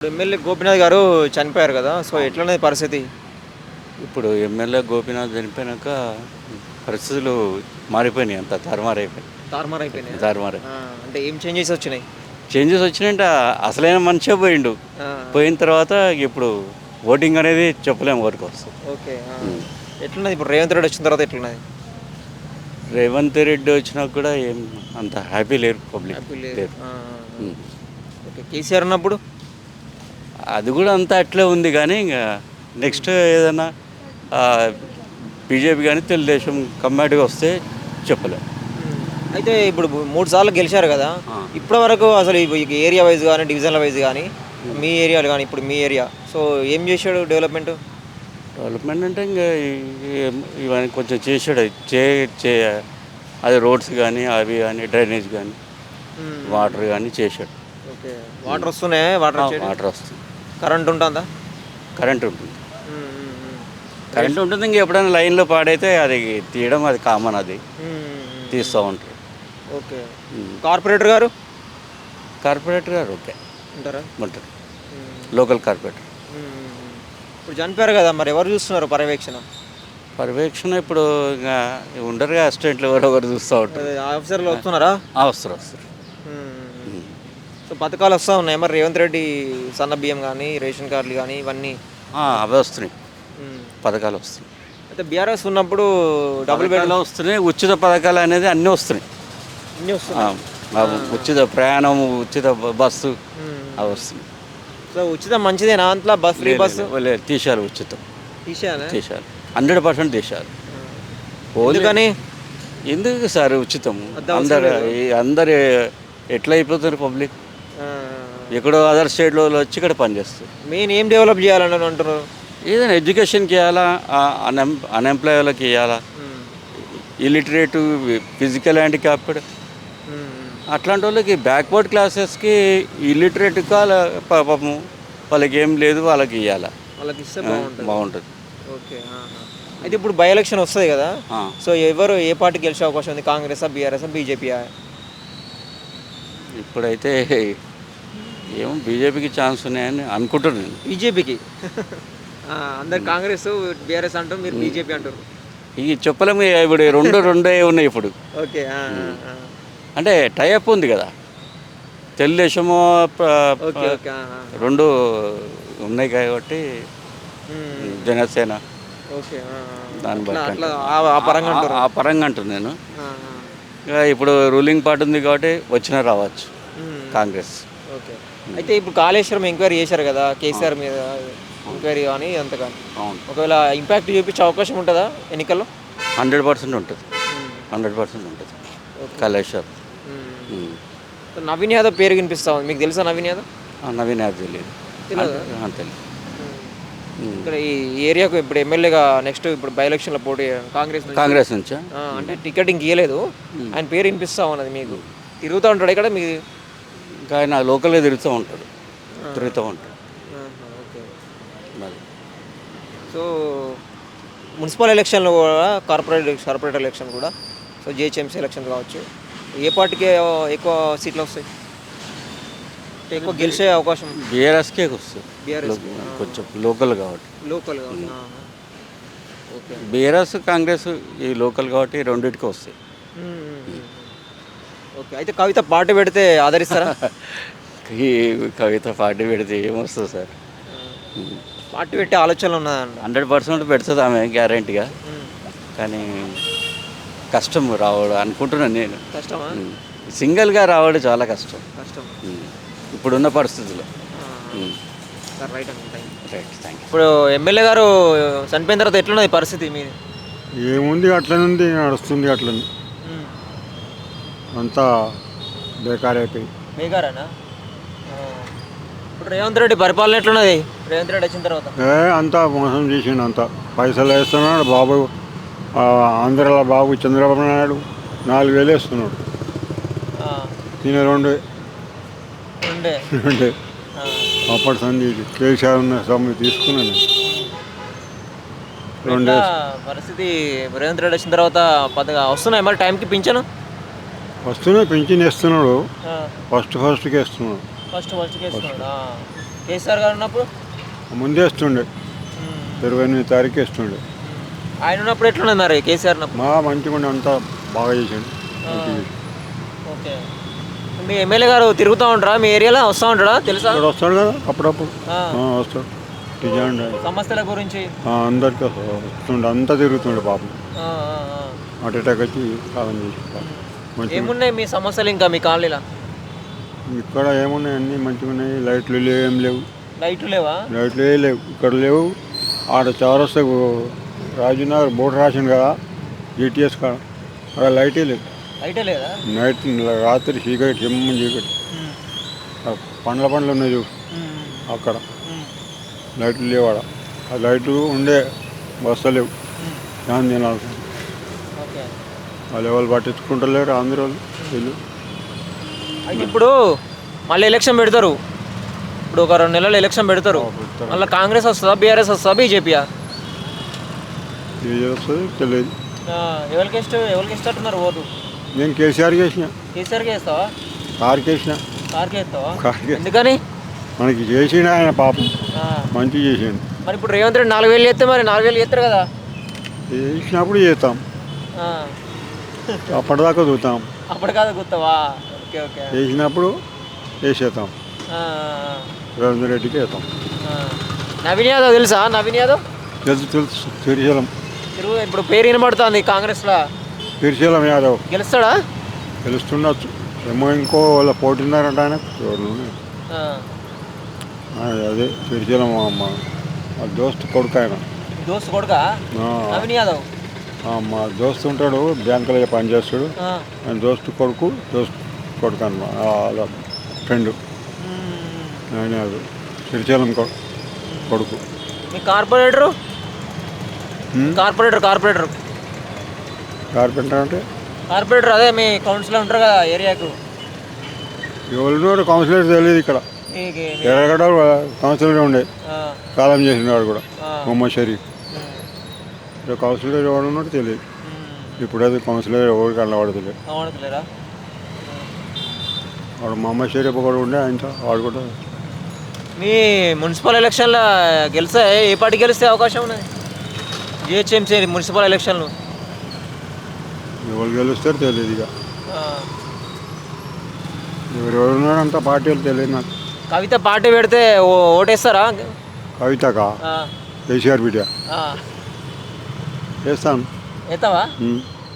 MLA Gopinath గారు చనిపోయారు కదా సో ఎట్లున్నది పరిస్థితి? ఇప్పుడు ఎమ్మెల్యే గోపీనాథ్ చనిపోయినాక పరిస్థితులు మారిపోయినాయి అంత తారుమారైపోయినాయి. తారుమారు అయిపోయినాయి తారుమారై అంటే ఏం చేంజెస్ వచ్చినాయి? చేంజెస్ వచ్చినాయంటే అసలైన మనిషే పోయిండు. ఆ, పోయిన తర్వాత ఇప్పుడు ఓటింగ్ అనేది చెప్పలేము వరకు వస్తుంది. ఓకే ఆ. ఎట్లున్నది ఇప్పుడు? రేవంత్ రెడ్డి వచ్చిన తర్వాత ఎట్లున్నది? రేవంత్ రెడ్డి వచ్చినా కూడా ఏం అంత హ్యాపీ లేరు పబ్లిక్ లేరు. ఆ, ఆ. ఉమ్. ఓకే కేసీఆర్ ఉన్నప్పుడు? అది కూడా అంతా అట్లే ఉంది కానీ ఇంకా నెక్స్ట్ ఏదైనా బీజేపీ కానీ తెలుగుదేశం కమ్మాటిగా వస్తే చెప్పలేము అయితే ఇప్పుడు మూడు సార్లు గెలిచారు కదా. ఇప్పటి వరకు అసలు ఏరియా వైజ్ కానీ డివిజన్ల వైజ్ కానీ మీ ఏరియాలు కానీ ఇప్పుడు మీ ఏరియా సో ఏం చేశాడు డెవలప్మెంట్? డెవలప్మెంట్ అంటే ఇంకా ఇవన్నీ కొంచెం చేసాడు చే చే అది రోడ్స్ కానీ అవి కానీ డ్రైనేజ్ కానీ వాటర్ కానీ ఓకే. వాటర్ వస్తున్నాయి? వాటర్ వాటర్ వస్తుంది కరెంట్ ఉంటుందా కరెంట్ ఉంటుంది కరెంట్ ఉంటుంది ఇంక ఎప్పుడైనా లైన్లో పాడైతే అది తీయడం అది కామన్ అది. తీస్తూ ఉంటారు. ఓకే. కార్పొరేటర్ గారు? కార్పొరేటర్ గారు ఓకే. ఉంటారా? ఉంటారు. Local corporator. ఇప్పుడు చనిపోయారు కదా మరి ఎవరు చూస్తున్నారు పర్యవేక్షణ? పర్యవేక్షణ ఇప్పుడు ఇంకా ఉండరుగా అసిస్టెంట్లు ఎవరు ఒకరు చూస్తూ ఉంటారు. ఆఫీసర్లు వస్తున్నారా? ఆ, వస్తారు పథకాలు వస్తూ ఉన్నాయి. మరి రేవంత్ రెడ్డి సన్న బియ్యం కానీ రేషన్ కార్డులు కానీ ఇవన్నీ. ఆ, అవే వస్తున్నాయి. పథకాలు వస్తున్నాయి. అయితే బీఆర్ఎస్ ఉన్నప్పుడు డబుల్ బెడ్ పథకాలు వస్తున్నాయి. ఉచిత పథకాలు అనేది అన్నీ వస్తున్నాయి. అన్నీ ఆ, వస్తున్నాయి ఆ, ఉచిత ప్రయాణం ఉచిత బ- బస్సు. అవి వస్తున్నాయి. సో ఉచితం మంచిదేనా? అంతలా బస్ ఫ్రీ బస్సు? లేదు, లేదు, తీశారు ఉచితం. తీసేయాలా తీశారు హండ్రెడ్ పర్సెంట్ తీశారు ఓన్లీ ఎందుకని? ఎందుకు సార్ ఉచితం అందరు అందరు ఎట్లా అయిపోతారు పబ్లిక్? ఎక్కడో అదర్ స్టేట్లో వచ్చి ఇక్కడ పనిచేస్తారు మెయిన్ ఏం డెవలప్ చేయాలని అంటున్నారు. ఏదైనా ఎడ్యుకేషన్కి ఇవ్వాలా? అన్ఎం అన్ఎంప్లాయ్ వాళ్ళకి ఇవ్వాలా. Illiterate physical handicapped. అట్లాంటి వాళ్ళకి బ్యాక్వర్డ్ క్లాసెస్కి ఇల్లిటరేట్ పాపము వాళ్ళకి ఏం లేదు వాళ్ళకి ఇవ్వాలా? వాళ్ళకి ఇస్తే బాగుంటుంది. ఓకే. అయితే ఇప్పుడు బై ఎలక్షన్ వస్తుంది కదా. సో ఎవరు ఏ పార్టీ గెలిచే అవకాశం ఉంది? కాంగ్రెస్ బీఆర్ఎస్ బీజేపీ ఇప్పుడైతే ఏమో బీజేపీకి ఛాన్స్ ఉన్నాయని అనుకుంటున్నాను నేను. బీజేపీకి? అందరు కాంగ్రెస్ బీఆర్ఎస్ అంటారు మీరు బీజేపీ అంటారు. ఇవి చెప్పలేము ఇప్పుడు రెండు రెండే ఉన్నాయి ఇప్పుడు. ఓకే. అంటే టైఅప్ ఉంది కదా? తెలుగుదేశము. రెండు ఉన్నాయి కాబట్టి. జనసేన. అట్లా బట్టి ఆ- పరంగా అంటున్నాను నేను. ఇప్పుడు రూలింగ్ పార్టీ ఉంది కాబట్టి వచ్చినా రావచ్చు. కాంగ్రెస్. ఓకే. అయితే ఇప్పుడు కాళేశ్వరం ఎంక్వైరీ చేశారు కదా కేసీఆర్ మీద ఎంక్వైరీ కానీ అంత కానీ అవును. ఒకవేళ ఇంపాక్ట్ చూపించే అవకాశం ఉంటుందా ఎన్నికల్లో? హండ్రెడ్ పర్సెంట్ ఉంటుంది. మ్మ్. హండ్రెడ్ పర్సెంట్ ఉంటుంది. మ్మ్. ఉమ్. సో నవీన్ యాదవ్ పేరు వినిపిస్తా ఉంది. మీకు తెలుసా నవీన్ యాదవ్? ఆ, నవీన్ యాదవ్ తెలియదు. ఇక్కడ ఈ ఏరియాకు ఇప్పుడు ఎమ్మెల్యేగా నెక్స్ట్ ఇప్పుడు బై ఎలక్షన్లో పోటీ కాంగ్రెస్ నుంచి. కాంగ్రెస్ నుంచా? ఆ, అంటే టికెట్ ఇంక ఇవ్వలేదు ఆయన పేరు వినిపిస్తా ఉన్నది మీకు. తిరుగుతూ ఉంటాడు ఇక్కడ ఇంకా ఆయన లోకల్గా తిరుగుతూ ఉంటాడు. తిరుగుతూ ఉంటాడు. సో మున్సిపల్ ఎలక్షన్లో కూడా కార్పొరేట్ కార్పొరేటర్ ఎలక్షన్ కూడా సో జిహెచ్ఎంసీ ఎలక్షన్ కావచ్చు. ఏ పార్టీకి ఎక్కువ సీట్లు వస్తాయి? ఎక్కువ గెలిచే అవకాశం? బీఆర్ఎస్కే వస్తుంది. బీఆర్ఎస్. కొంచెం లోకల్ కాబట్టి. Local okay. బీఆర్ఎస్ కాంగ్రెస్ ఈ లోకల్ కాబట్టి రెండింటికి వస్తాయి. ఓకే అయితే కవిత పాట పెడితే ఆదరిస్తారా? ఈ కవిత పార్టీ పెడితే ఏమొస్తుంది సార్? పార్టీ పెట్టే ఆలోచనలు ఉన్నదండి హండ్రెడ్ పర్సెంట్ పెడుతుంది ఆమె గ్యారంటీగా. కానీ కష్టం రావడం అనుకుంటున్నాను నేను. కష్టమా. సింగిల్గా రావడం చాలా కష్టం. కష్టం. ఇప్పుడున్న పరిస్థితుల్లో. Right thank right. ఇప్పుడు ఎమ్మెల్యే గారు చనిపోయిన తర్వాత ఎట్లున్నది పరిస్థితి మీది? ఏముంది అట్లనుంది నడుస్తుంది అట్లని. అంతా బేకార్ అయిపోయి. ఇప్పుడు రేవంత్ రెడ్డి పరిపాలన ఎట్లున్నది? రేవంత్ రెడ్డి వచ్చిన తర్వాత. ఏ అంతా మోసం చేసిండు అంతా. పైసలు వేస్తున్నాడు బాబు ఆ, ఆంధ్రాలో బాబు చంద్రబాబు నాయుడు నాలుగు వేలు వేస్తున్నాడు. ఆ, ఈయన రెండు. ఉండే రెండు. ఆ, అప్పటి సంది కేసీఆర్ ఉన్న సమ్మె తీసుకున్నాను రెండు ఎట్లా పరిస్థితి? రేవంత్ రెడ్డి వచ్చిన తర్వాత పదగా వస్తున్నాయి మరి టైంకి పింఛను? వస్తూనే పెంచిన వేస్తున్నాడు. ఫస్ట్ ఫస్ట్కి వేస్తున్నాడు ఫస్ట్ ఫస్ట్కి వేస్తున్నాడు కేసీఆర్ గారు ఉన్నప్పుడు? ముందే ఇస్తుండే ఇరవై ఎనిమిది తారీఖు ఇస్తుండే ఆయన ఉన్నప్పుడు ఎట్లున్నది మరి కేసీఆర్ మా మంచిగా ఉండే అంతా బాగా చేసాడు. ఓకే. మీ ఎమ్మెల్యే గారు తిరుగుతూ ఉంటారా? మీ ఏరియాలో వస్తూ ఉంటాడా? తెలుసా? ఇక్కడ వస్తాడు కదా అప్పుడప్పుడు. వస్తాడు. సమస్యల గురించి? అందరికి వస్తుండే. అంతా తిరుగుతుండే పాపం. అటాక్ వచ్చి కాలం చేసి ఏమున్నాయి మీ సమస్యలు ఇంకా మీ కాలనీలో? ఇక్కడ ఏమున్నాయి అన్నీ మంచిగా ఉన్నాయి లైట్లు లేవు ఏం లేవు. లైట్లు లేవా? లైట్లు ఏ లేవు. ఇక్కడ లేవు. ఆడ చౌరస్తా రాజునగర్ బోర్డు రాసింది కదా జీటీఎస్ కాడ. అక్కడ లైటే లేవు. లైటే లేదా? నైట్ రాత్రి చీకటి చెమ్మ చీకటి. పండ్ల పండ్లు ఉన్నాయి చూడు. అక్కడ. లైట్లు లేవు ఆడ. ఆ లైట్లు ఉండే వస్తలేవు చాలా తినాలి ఓకే వాళ్ళు ఎవరు పట్టించుకుంటలేరు అందరూ వాళ్ళు వీళ్ళు. అయితే ఇప్పుడు మళ్ళీ ఎలక్షన్ పెడతారు. ఇప్పుడు ఒక రెండు నెలలు ఎలక్షన్ పెడతారు. మళ్ళీ కాంగ్రెస్ వస్తుందా బీఆర్ఎస్ వస్తుందా బీజేపీయా? ఏది వస్తుంది తెలియదు. ఎవరికి ఇష్టం ఎవరికి ఇష్టట్టున్నారు ఓటు? నేను కార్కి ఎందుకని? మనకి చేసిన ఆయన పాపం. ఆ, మంచిగా చేసిండు. మరి ఇప్పుడు రేవంత్ రెడ్డి నాలుగు వేలు చేస్తే మరి నాలుగు వేలు చేస్తారు కదా? చేసినప్పుడు చేస్తాం. అప్పటిదాకా చూస్తాం అప్పుడు కాదు గుర్తావా ఓకే. ఓకే చేసినప్పుడు వేసేస్తాం రేవంత్ రెడ్డికి వేస్తాం ఆ. నవీన్ యాదవ్ తెలుసా? నవీన్ యాదవ్? తెలుసు తెలుసు. తిరుశీలం తిరుగు ఇప్పుడు పేరు వినబడుతుంది కాంగ్రెస్లో. తిరుశీలం యాదవ్. గెలుస్తాడా? తెలుస్తుండొచ్చు ఏమో ఇంకో వాళ్ళ పోటీన్నారంట ఆయన. అదే తిరుశీలం మా మా మా దోస్తు కొడుకు ఆయన. దోస్త్ కొడుక? నవీన్ యాదవ్. మా దోస్తు ఉంటాడు బ్యాంకులో పనిచేస్తాడు దోస్తు కొడుకు దోస్తు కొడుకు అనమాట ఫ్రెండ్. ఆయన కొ- కొడుకు. కార్పొరేటరు? Corporator corporator. కార్పెంటర్ అంటే? కార్పొరేటర్ అదే మీ కౌన్సిలర్ ఉంటారు కదా ఏరియాకు. ఎవరినో కౌన్సిలర్ తెలియదు ఇక్కడ. ఎర్రగడ్డ కౌన్సిలర్ ఉండే. కాలం చేసిన వాడు కూడా. మొహమ్మద్ షరీఫ్. కౌన్సిలర్ ఎవరు ఉన్నాడో తెలియదు. ఇప్పుడు అది కౌన్సిలర్ ఎవరు కనబడతలేదు. వాడు మొహమ్మద్ షరీఫ్ కూడా ఉండే ఆయనతో వాడు కూడా. మీ మున్సిపల్ ఎలక్షన్లో గెలిస్తే ఏ పార్టీ గెలిస్తే అవకాశం ఉన్నది? జిహెచ్ఎంసీ మున్సిపల్ ఎలక్షన్లు. ఎవరు గెలుస్తారో తెలియదు ఇక. ఆ, ఎవరు ఎవరు ఉన్నారంత పార్టీలు తెలియదు నాకు. కవిత పార్టీ పెడితే ఓ- ఓటేస్తారా? కవితకా? కేసీఆర్ బిడ్డ ఎత్తావా ఉమ్.